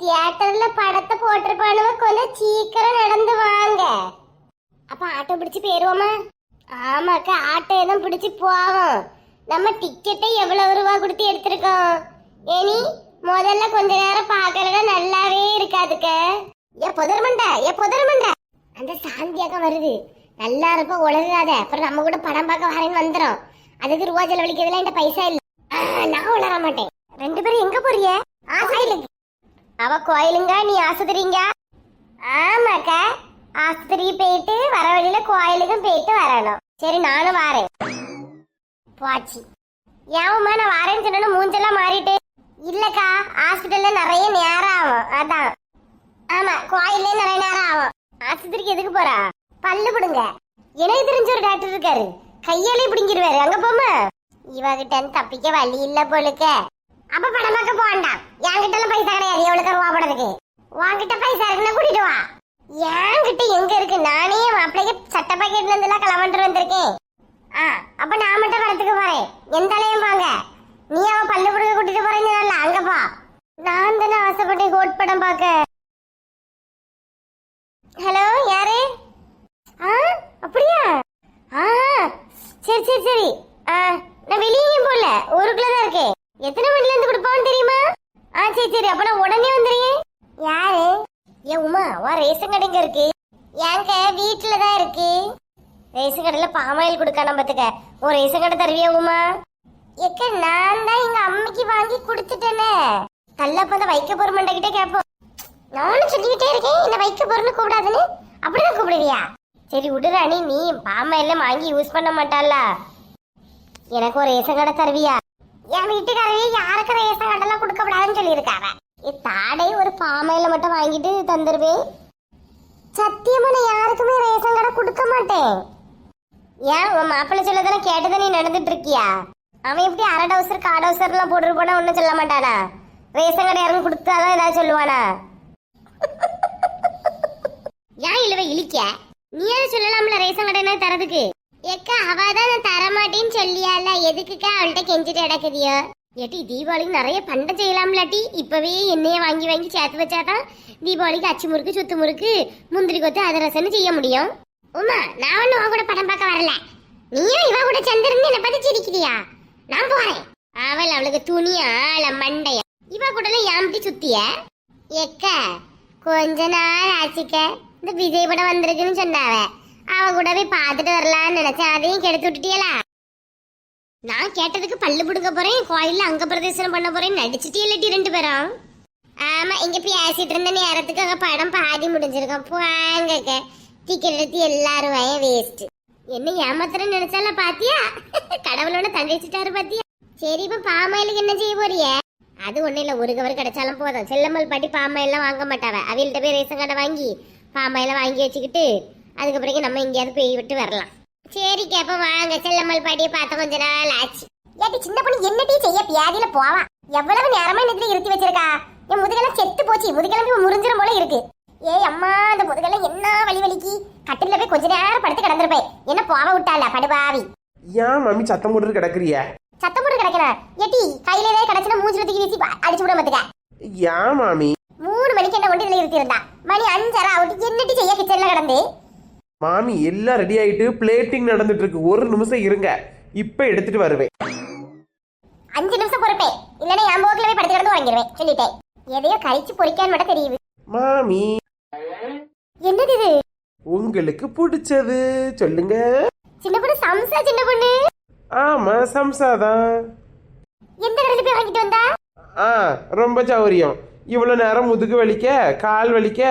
தியேட்டர்ல படத்தை போட்டிருப்பானுவ கொஞ்சம் சீக்கிரம் நடந்து வாங்க. அப்ப ஆட்டோ பிடிச்சு போயிருவோமா? ஆமாக்கா ஆட்டோ எதுவும் பிடிச்சு போவோம். நம்ம டிக்கெட்டை எவ்வளவு ரூபா கொடுத்து எடுத்திருக்கோம்? ஏனி முதல்ல கொஞ்ச நேரம் பார்க்கறத நல்லாவே இருக்காதுக்க. ஏ புதர்மண்டா ஏ புதர்மண்டா. அந்த சாந்தியாக்க வருது. நல்லா இருக்கும் உலகாத அப்புறம் நம்ம கூட படம் பார்க்க வரேன்னு வந்துடும் அதுக்கு ரூபா செலவழிக்கிறதுல என்கிட்ட பைசா இல்லை. நான் உளர மாட்டேன். ரெண்டு பேரும் எங்க போறிய ஆ, அவ கோயிலுங்க நீ ஆஸ்பத்திரிங்க? ஆமாக்கா. ஆஸ்பத்திரிக்கு போயிட்டு வர வழியில கோயிலுக்கும் போயிட்டு வரணும். சரி நானும் வாரேன். போச்சு. ஏவம்மா நான் வாரேன்னு சொன்ன மூஞ்செல்லாம் மாறிட்டு? இல்லக்கா ஹாஸ்பிட்டல்ல நிறைய நேரம் ஆகும். அதான். ஆமா கோயிலே நிறைய நேரம் ஆகும். ஆஸ்பத்திரிக்கு எதுக்கு போறா? பல்லு கொடுங்க எனக்கு தெரிஞ்ச ஒரு டாக்டர் இருக்காரு. கையாலே பிடிங்கிருவாரு அங்க போமா இவகிட்ட தப்பிக்க வழி இல்ல போலுக்க. அப்ப படமாக்க போண்டாம் என்கிட்ட எல்லாம் பைசா கிடையாது. எவ்வளவு ரூபா படத்துக்கு உன்கிட்ட பைசா இருக்குன்னா கூட்டிட்டு வா. என்கிட்ட எங்க இருக்கு? நானே மாப்பிள்ளைக்கு சட்ட பாக்கெட்ல இருந்து எல்லாம் கிளம்பிட்டு வந்திருக்கேன். ஆ அப்ப நான் மட்டும் படத்துக்கு போறேன். எந்த தலையும் வாங்க. நீ அவன் பல்லு பிடுங்க கூட்டிட்டு போறேன்னு அங்க நான் தானே ஆசைப்பட்டேன் கோட் படம் பார்க்க. ஹலோ யாரு? ஆ அப்படியா? ஆ சரி சரி சரி. ஆ நான் வெளியே போல ஊருக்குள்ள தான் இருக்கேன். எத்தனை மணில இருந்து கொடுப்பான்னு தெரியுமா? ஆ சரி சரி அப்ப நான் உடனே வந்துடுறேன். யாரு? ஏ உமா உன் ரேஷன் கடைங்க இருக்கு. ஏங்க வீட்டுல தான் இருக்கு. ரேஷன் கடையில பாமாயில் கொடுக்கணும் பாத்துக்க. ஒரு ரேஷன் கடை தருவியா உமா? எக்க நான் தான் எங்க அம்மைக்கு வாங்கி கொடுத்துட்டேனே. கல்லப்ப அந்த வைக்க பொறுமண்ட கிட்ட கேட்போம் நானும் சொல்லிக்கிட்டே இருக்கேன் என்ன வைக்க பொருள் கூப்பிடாதுன்னு. அப்படிதான் கூப்பிடுவியா? சரி விடுறாணி நீ பாமாயில வாங்கி யூஸ் பண்ண மாட்டாளா? எனக்கு ஒரு ரேஷன் கடை தருவியா? என் வீட்டுக்காரவே யாருக்கு ரேஷன் கடைலாம் கொடுக்கப்படாதுன்னு சொல்லியிருக்காங்க. தாடை ஒரு பாமையில மட்டும் வாங்கிட்டு தந்துருவேன் சத்தியமா நான் யாருக்குமே ரேஷன் கடை கொடுக்க மாட்டேன். ஏன் உன் மாப்பிள்ளை சொல்லதானே கேட்டதை நீ நடந்துட்டு இருக்கியா அவன் எப்படி அரை டவுசர் கால் டவுசர்லாம் போட்டுட்டு போனா ஒன்றும் சொல்ல மாட்டானா? ரேஷன் கடை யாரும் கொடுத்தாதான் ஏதாவது சொல்லுவானா? ஏன் இழுவ இழிக்க நீ ஏன் சொல்லலாம்ல ரேஷன் கடை என்ன தரதுக்கு. ஏக்கா அவ தான் தரமாட்டேன்னு சொல்லியால. எதுக்குக்கா அவள்கிட்ட கெஞ்சிட்டு கிடக்குதியோ ஏட்டி தீபாவளிக்கு நிறைய பண்டம் செய்யலாம்லாட்டி இப்பவே எண்ணெயை வாங்கி வாங்கி சேர்த்து வச்சாதான் தீபாவளிக்கு அச்சு முறுக்கு சுத்து முறுக்கு முந்திரி கொத்து அதரசன்னு செய்ய முடியும். உமா நான் ஒன்றும் உன் கூட படம் பார்க்க வரல. நீயும் இவ கூட சேர்ந்துருந்து என்ன பத்தி சிரிக்கிறியா? நான் போறேன். அவள் அவளுக்கு துணி ஆள மண்டைய? இவ கூட யாமிட்டி சுத்திய? எக்க கொஞ்ச நாள் ஆச்சுக்க. இந்த விஜய் படம் வந்திருக்குன்னு சொன்னாவ. அவ கூட போய் பார்த்துட்டு வரலாம்னு நினைச்சேன். அதையும் கெடுத்து விட்டுட்டியலா? நான் கேட்டதுக்கு பல்லு பிடுங்க போறேன் கோயில்ல அங்க பிரதேசனம் பண்ண போறேன் நடிச்சுட்டே இல்லட்டி ரெண்டு பேரும். ஆமா இங்க பேசிட்டு இருந்த நேரத்துக்கு அங்க படம் பாதி முடிஞ்சிருக்கோம். போங்க டிக்கெட் எடுத்து எல்லாரும் வய வேஸ்ட் என்ன ஏமாத்துறேன்னு நினைச்சால பாத்தியா? கடவுளோட தண்டிச்சிட்டாரு பாத்தியா? சரி இப்ப பாமாயிலுக்கு என்ன செய்ய போறிய? அது ஒண்ணு இல்ல ஒரு கவர் கிடைச்சாலும் போதும். செல்லம்மல் பாட்டி பாமாயிலாம் வாங்க மாட்டாவ. அவியல்கிட்ட போய் ரேஷன் கடை வாங்கி பாமாயில வாங்கி வச்சுக்கிட்டு அதுக்கு பிறகு நம்ம எங்கேயாவது போய் விட்டு வரலாம். சரி கேப்ப வாங்க. செல்லம்மல் பாட்டியை பார்த்த கொஞ்ச நாள் ஆச்சு. ஏட்டி சின்ன பொண்ணு என்னட்டி செய்ய? பியாதியில போவா. எவ்வளவு நேரமா இந்த இருத்தி வச்சிருக்கா? என் முதுகெல்லாம் செத்து போச்சு. முதுகெல்லாம் முறிஞ்சிரும் போல இருக்கு. ஏய் அம்மா அந்த முதுகெல்லாம் என்ன வலி வலிக்கு? கட்டில போய் கொஞ்ச நேரம் படுத்து கிடந்திருப்பேன். என்ன போவ விட்டால படுபாவி? ஏன் மம்மி சத்தம் போட்டு கிடக்குறிய? சத்தம் போட்டு கிடக்கிற ஏட்டி கையில ஏதாவது கிடச்சுனா மூஞ்சில தூக்கி வீசி அடிச்சு விட மாத்துக்க ஏன் மாமி மூணு மணிக்கு என்ன கொண்டு இதுல இருத்தி இருந்தா மணி அஞ்சரை அவுட்டு என்னட்டி செய்ய? கிச்சன்ல கிடந்து. மாமி எல்லாம் ரெடி ஆயிட்டு பிளேட்டிங் நடந்துட்டு இருக்கு ஒரு நிமிஷம் இருங்க. இப்ப எடுத்துட்டு வருவேன். அஞ்சு நிமிஷம் பொறுப்பேன் இல்லைன்னா என் போக்கில் போய் படுத்து கிடந்து வாங்கிடுவேன் சொல்லிட்டேன். எதையோ கழிச்சு பொறிக்கான்னு மட்டும் தெரியுது. மாமி. என்னது இது? உங்களுக்கு பிடிச்சது. சொல்லுங்க. சின்ன பொண்ணு சம்சா சின்ன பொண்ணு? ஆமா சம்சாதான் எந்த கடையில போய் வாங்கிட்டு வந்தா? ஆ ரொம்ப சௌரியம். இவ்வளோ நேரம் முதுகு வலிக்க கால் வலிக்க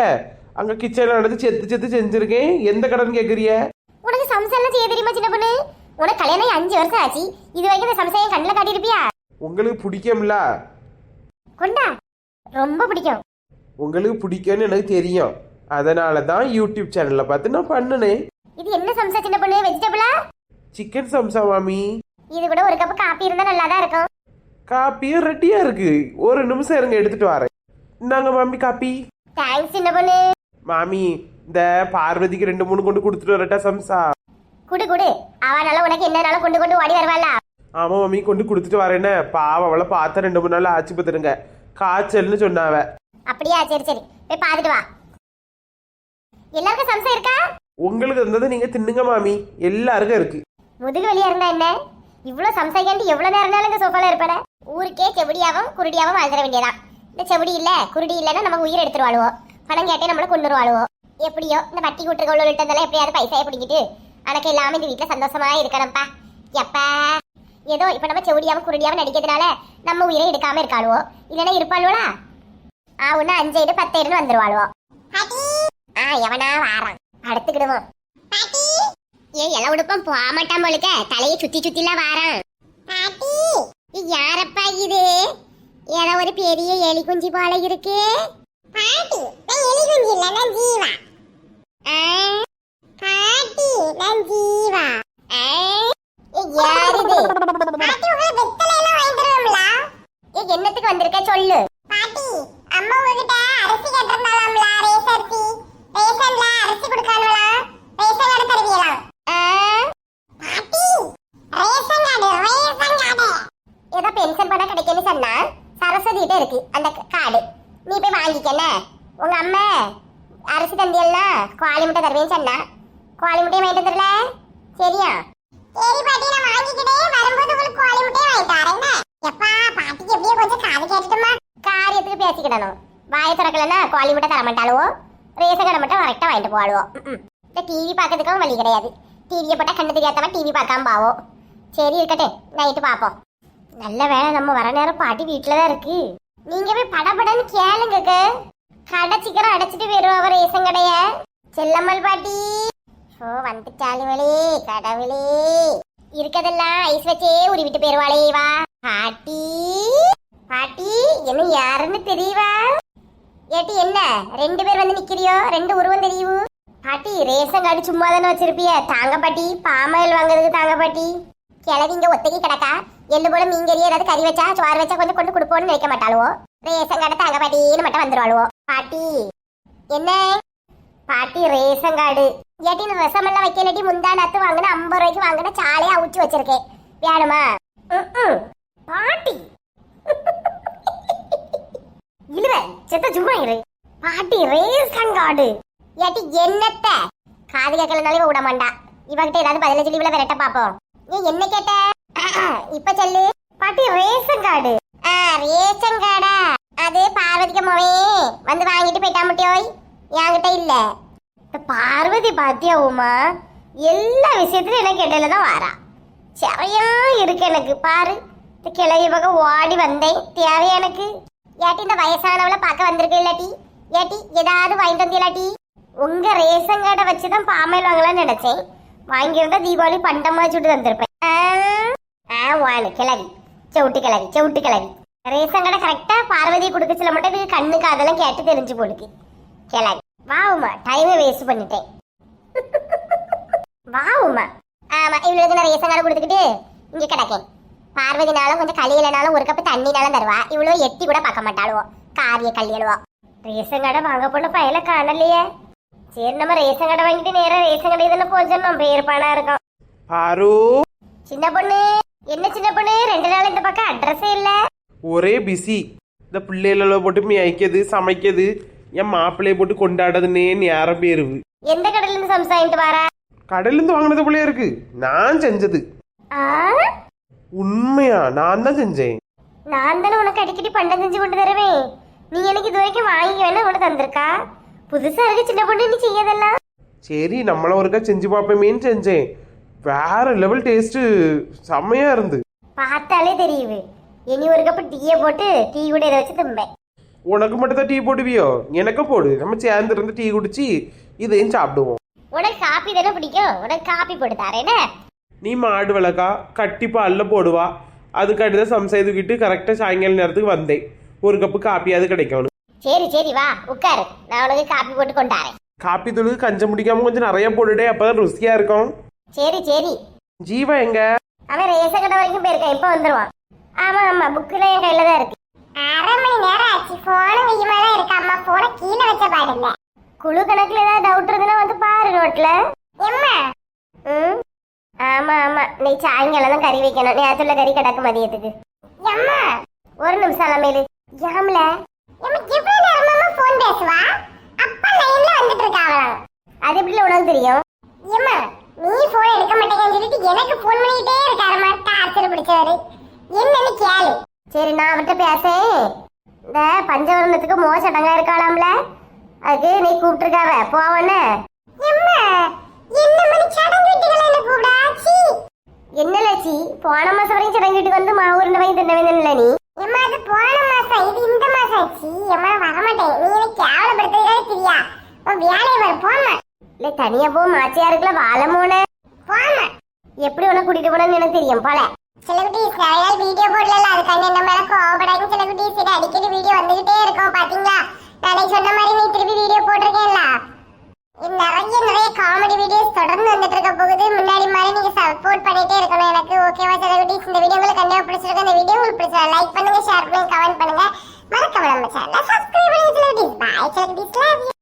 அங்க கிச்சன்ல நடந்து செத்து செத்து செஞ்சிருக்கேன். எந்த கடைன்னு கேக்குறிய? உனக்கு சம்சா எல்லாம் செய்ய தெரியுமா சின்ன பொண்ணு? உனக்கு கல்யாணம் அஞ்சு வருஷம் ஆச்சு. இது வரைக்கும் இந்த சம்சா என் கண்ணில் காட்டியிருப்பியா? உங்களுக்கு பிடிக்கும்ல? கொண்டா. ரொம்ப பிடிக்கும். உங்களுக்கு பிடிக்கும்னு எனக்கு தெரியும். அதனால தான் யூடியூப் சேனல்ல பார்த்து நான் பண்ணினேன். இது என்ன சம்சா சின்ன பொண்ணு? வெஜிடபிளா சிக்கன் சம்சா மாமி. இது கூட ஒரு கப் காப்பி இருந்தா நல்லா தான் இருக்கும். காப்பியும் ரெடியா இருக்கு. ஒரு நிமிஷம் இருங்க எடுத்துட்டு வரேன். இந்தாங்க மாமி காப்பி. தேங்க்ஸ் சின்ன பொண்ணு. மாமி இந்த பார்வதிக்கு ரெண்டு மூணு கொண்டு கொடுத்துட்டு வரட்டா சம்சா. குடு குடு. அவனால உனக்கு என்னனாலும் கொண்டு கொண்டு ஓடி வருவாளா ஆமா மாமி கொண்டு கொடுத்துட்டு வரேன்னு. பாவம் அவளை பார்த்த ரெண்டு மூணு நாள் ஆச்சு பார்த்துருங்க காய்ச்சல்னு சொன்னாவ. அப்படியா சரி சரி. போய் பார்த்துட்டு வா. எல்லாருக்கும் சம்சம் இருக்கா? உங்களுக்கு இருந்தது நீங்க தின்னுங்க மாமி. எல்லாருக்கும் இருக்கு. முதுகு வலியா இருந்தா என்ன? இவ்வளோ சம்சாரிக்காண்டி எவ்வளோ நேரம்னாலும் இந்த சோஃபால இருப்பேனே. ஊருக்கே செவடியாவும் குருடியாவும் வாழ்ந்துட வேண்டியதான் இந்த செவடி இல்ல குருடி இல்லைன்னா நம்ம உயிர் எடுத்துருவாளுவோம் பணம் கேட்டே நம்மள கொண்டு வருவாளுவோம் எப்படியோ இந்த வட்டி கூட்டுருக்க உள்ளிட்டதெல்லாம் எப்படியாவது பைசாயை பிடிக்கிட்டு எனக்கு இல்லாம இந்த வீட்டுல சந்தோஷமா இருக்கணும்ப்பா எப்பா? ஏதோ இப்ப நம்ம செவடியாவும் குருடியாவும் நடிக்கிறதுனால நம்ம உயிரை எடுக்காம இருக்காளுவோ? இல்லைன்னா இருப்பாளுவலா ஆ ஒன்று அஞ்சு ஐடு பத்து ஐடுன்னு வந்துருவாளுவோ. ஆ எவனா வாரான் அடுத்துக்கிடுவோம் ஏ எல்லா உடுப்பும். போக மாட்டான் போலுக்க. தலையை சுத்தி சுத்திலாம் வாரான். யாரப்பா இது? ஏதோ ஒரு பெரிய எலி குஞ்சு போல இருக்கு. பாட்டி நான் எலி நான் ஜீவா. பாட்டி நான் ஜீவா. யார் பாட்டி உங்க வெத்தலை எல்லாம் வாங்கிட்டு வரும்ல என்னத்துக்கு வந்திருக்க? சொல்லு. பாட்டி அம்மா உங்ககிட்ட அரிசி கேட்டிருந்தாலாம்ல ரேஸ் அரிசி? ரேஷன்ல அரிசி கொடுக்கானுங்களா ரேஷன் கடை தருவீங்களா? பாட்டி ரேஷன் கார்டு ரேஷன் கார்டு. ஏதோ பென்ஷன் பணம் சொன்னா சரஸ்வதி இருக்கு அந்த கார்டு. நீ போய் வாங்கிக்கல உங்க அம்மா அரிசி தந்தியெல்லாம் கோழி முட்டை தருவேன்னு சொன்னா. கோழி முட்டையை வாங்கிட்டு வந்துடல சரியா? சரி பாட்டி நான் வாங்கிக்கிட்டே வரும்போது உங்களுக்கு கோழி முட்டையை வாங்கிட்டு வரேன் எப்பா பாட்டிக்கு எப்படியோ கொஞ்சம் காது கேட்டுட்டுமா. காரியத்துக்கு பேசிக்கிடணும். வாய திறக்கலன்னா கோழி முட்டை தர மாட்டாளுவோ ரேஷன் கடை மட்டும் கரெக்டாக வாங்கிட்டு போவாளுவோ. இந்த டிவி பார்க்கறதுக்கும் வழி கிடையாது. டிவியை போட்டால் கண்ணு தெரியாதவன் டிவி பார்க்காம பாவோம் சரி இருக்கட்டும் நைட்டு பார்ப்போம். நல்ல வேலை நம்ம வர நேரம் பாட்டி வீட்டில் தான் இருக்குது நீங்க போய் படபடன்னு கேளுங்க கடை சீக்கிரம் அடைச்சிட்டு வருவோம் ரேஷன் கடைய. செல்லம்மல் பாட்டி. ஓ வந்துட்டாளுவளே கடவுளே. இருக்கதெல்லாம் ஐஸ் வச்சே உருவிட்டு போயிருவாளே வா. பாட்டி. பாட்டி என்ன யாருன்னு தெரியவா? ஏட்டி என்ன? ரெண்டு பேர் வந்து நிக்கிறியோ? ரெண்டு உருவம் தெரியும்? பாட்டி ரேஷன் கார்டு சும்மா தானே வச்சிருப்பிய. தாங்க பாட்டி பாமாயில் வாங்குறதுக்கு தாங்க பாட்டி. கிளவிங்க ஒத்தகி கிடக்கா? எள்ளு போல மீங்கறி ஏதாவது கறி வச்சா சோறு வச்சா கொஞ்சம் கொண்டு கொடுப்போம்னு நினைக்க மாட்டாளுவோ. ரேஷன் கார்டு தாங்க பாட்டின்னு மட்டும் வந்துருவாளுவோ. பாட்டி என்ன? பாட்டி ரேஷன் கார்டு. ஏட்டி நான் ரசமெல்லாம் வைக்கலட்டி முந்தானத்து வாங்கின ஐம்பது ரூபாய்க்கு வாங்கின சாலையா அவிச்சு வச்சிருக்கேன். வேணுமா? பாட்டி. இல்ல செத்த சும்மா இரு. பாட்டி ரேஷன் கார்டு. ஏட்டி என்னத்த? காது கேட்கலனாலே விட மாட்டா. இவகிட்ட ஏதாவது பதில சொல்லி இவ்வளவு விரட்ட பாப்போம் நீ என்ன கேட்ட? இப்ப சொல்லு பாட்டி ரேஷன் கார்டு ஆ ரேஷன் கார்டா அது பார்வதிக்கு மோவே வந்து வாங்கிட்டு போயிட்டா முட்டியோய் என்கிட்ட இல்ல பார்வதி பாத்தியா உமா எல்லா விஷயத்திலும் எனக்கு இடையில தான் வாரா சரியா இருக்கு எனக்கு பாரு இந்த கிளவி பக்கம் ஓடி வந்தேன் தேவை எனக்கு ஏட்டி இந்த வயசானவளை பார்க்க வந்திருக்கு இல்லாட்டி ஏட்டி ஏதாவது வாங்கிட்டு வந்தீங்களாட்டி உங்க ரேஷன் கார்டை வச்சு தான் பாமாயில் வாங்கலாம்னு நினைச்சேன் வாங்கியிருந்தா தீபாவளி பண்டமாக சுட்டு தந்திருப்பேன் வாணு கிளவி செவுட்டு கிளவி செவுட்டு கிளவி ரேஷன் கடை கரெக்டா பார்வதி கொடுக்க மட்டும் இதுக்கு கண்ணு காதெல்லாம் கேட்டு தெரிஞ்சு போடுக்கு கிளவி வா உமா டைமை வேஸ்ட் பண்ணிட்டேன். வா உமா. ஆமா இவளுக்கு நான் ரேஷன் கொடுத்துக்கிட்டு இங்க கிடக்கேன். பார்வதினாலும் கொஞ்சம் களியிலனாலும் ஒரு கப்பு தண்ணினாலும் தருவா. இவ்வளோ எட்டி கூட பார்க்க மாட்டாளுவோ. காரிய கல்யாணுவா ரேஷன் கடை வாங்க போன பயல காணலையே. சரி நம்ம ரேஷன் கடை வாங்கிட்டு நேரா ரேஷன் கடை தானே போச்சோம் நம்ம பேர்பானா இருக்கோம். பாரு. சின்ன பொண்ணு. என்ன சின்ன பொண்ணு? ரெண்டு நாள் இந்த பக்கம் அட்ரஸே இல்ல. ஒரே பிஸி இந்த பிள்ளைகள போட்டு மேய்க்கிறது சமைக்கிறது என் மாப்பிள்ளைய போட்டு கொண்டாடுறதுன்னே நேரம் பேருவு. எந்த கடையில இருந்து சம்சாயிட்டு வாரா? கடையிலேருந்து வாங்கினது போலயே இருக்கு. நான் செஞ்சது. ஆ? உண்மையா? நான் தான் செஞ்சேன். நான் தானே உனக்கு அடிக்கடி பண்டம் செஞ்சு கொண்டு தருவேன். நீ எனக்கு இது வரைக்கும் வாங்கி வேணா உனக்கு தந்திருக்கா? புதுசா இருக்கு சின்ன பொண்ணு நீ செய்யதெல்லாம். சரி நம்மள ஒருக்கா செஞ்சு பார்ப்போமேன்னு செஞ்சேன். வேற லெவல் டேஸ்ட் செம்மையா இருந்து. பார்த்தாலே தெரியுது. இனி ஒரு கப்பு டீயை போட்டு டீ கூட இதை வச்சு தும்பேன். உனக்கு மட்டும் தான் டீ போடுவியோ? எனக்கும் போடு. நம்ம சேர்ந்து இருந்து டீ குடிச்சு இதையும் சாப்பிடுவோம். உனக்கு காப்பி தானே பிடிக்கும்? உனக்கு காப்பி போட்டு தரேனே நீ மாடு விளக்கா? கட்டி பால்ல போடுவா? அதுக்கு அடுத்த சம்சாய் தூக்கிட்டு கரெக்டாக சாயங்கால நேரத்துக்கு வந்தேன். ஒரு கப்பு காப்பியாவது கிடைக்கணும். சரி சரி வா உட்காரு. நான் உனக்கு காப்பி போட்டு கொண்டாரேன் காப்பி தூள் கஞ்சம் முடிக்காம கொஞ்சம் நிறைய போட்டுட்டே அப்பதான் ருசியா இருக்கும். சரி சரி. ஜீவா எங்க? அவன் ரேஷன் கடை வரைக்கும் போயிருக்கான். இப்போ வந்துருவான்? ஆமா ஆமா. புக்கில் என் கையில தான் இருக்கு. அரை மணி நேரம் ஆச்சு. போன வெய்யமா தான் இருக்கு. அம்மா போன கீழே வச்ச பாருங்க. குழு கணக்குல ஏதாவது டவுட் இருந்தா வந்து பாரு நோட்ல எம்மா? ம். ஆமா ஆமா. நீ சாயங்காலம் தான் கறி வைக்கணும். நேரத்துல கறி கிடக்கு மதியத்துக்கு. எம்மா? ஒரு நிமிஷம் அலமேலு. ஜாம்ல எம்மா எவ்வளவு நேரமா பேசுவா? அப்பா லைன்ல வந்துட்டு இருக்காவலாம் அது எப்படி உனக்கு தெரியும்? ஏம்மா நீ போன் எடுக்க மாட்டேங்கன்னு சொல்லிட்டு எனக்கு போன் பண்ணிக்கிட்டே இருக்காருமா டார்ச்சர் பிடிச்சவரு. என்னன்னு கேளு. சரி நான் அவர்கிட்ட பேசேன் இந்த பஞ்சவர்ணத்துக்கு மோச சடங்கா இருக்காளாம்ல. அதுக்கு நீ கூப்பிட்டுருக்காவ. போவன்னு என்ன லட்சி போன மாசம் வரைக்கும் சடங்கு வீட்டுக்கு வந்து மாவு உருண்டை வாங்கி தின்ன வேண்டிய நீ. அது போன மாசம். இது இந்த மாசம் ஆச்சு. ஏம்மா வரமாட்டேன் நீ எனக்கு தெரியா? உன் வேலையை வர போமா இல்ல தனியா போ மாச்சியா இருக்குல்ல வாழமோன எப்படி உன கூட்டிட்டு போனேன்னு எனக்கு தெரியும் போல. சில குட்டீஸ் நிறைய வீடியோ போடல அதுக்காண்டி என்ன மேல கோபப்படாங்க சில குட்டீஸ் இது அடிக்கடி வீடியோ வந்துகிட்டே இருக்கும் பாத்தீங்களா நானே சொன்ன மாதிரி நீ திருப்பி வீடியோ போட்டிருக்கேன்ல. நிறைய நிறைய காமெடி வீடியோஸ் தொடர்ந்து வந்துட்டு இருக்க போகுது. முன்னாடி மாதிரி நீங்க சப்போர்ட் பண்ணிட்டே இருக்கணும். எனக்கு ஓகேவா சில குட்டீஸ் இந்த வீடியோ உங்களுக்கு கண்டிப்பா பிடிச்சிருக்கு இந்த வீடியோ உங்களுக்கு பிடிச்சா லைக் பண்ணுங்க ஷேர் பண்ணுங்க கமெண்ட் பண்ணுங்க. மறக்காம நம்ம சேனலை சப்ஸ்கிரைப் பண்ணுங்க சில குட்டீஸ். பாய் சில குட்டீஸ்.